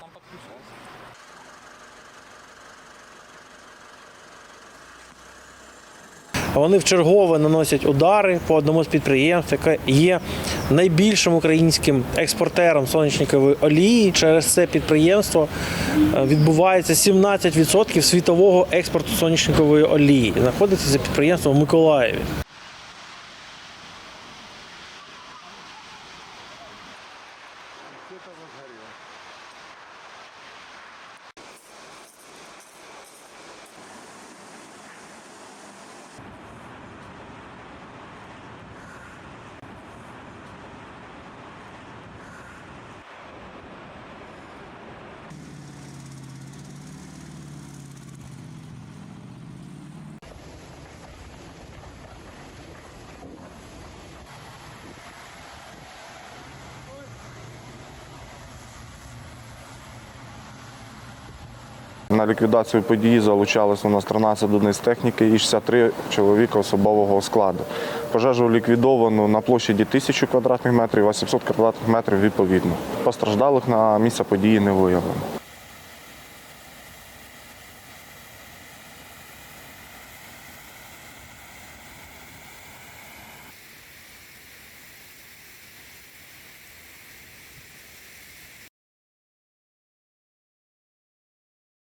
Там подключилось. Вони вчергове наносять удари по одному з підприємств, яке є найбільшим українським експортером сонячникової олії. Через це підприємство е, відбувається 17% світового експорту сонячникової олії. Знаходиться це підприємство в Миколаєві. где-то возгорел. На ліквідацію події залучалися у нас 13 одиниць техніки і 63 чоловіка особового складу. Пожежу ліквідовано на площаді 1000 квадратних метрів, а 800 квадратних метрів відповідно. Постраждалих на місце події не виявлено.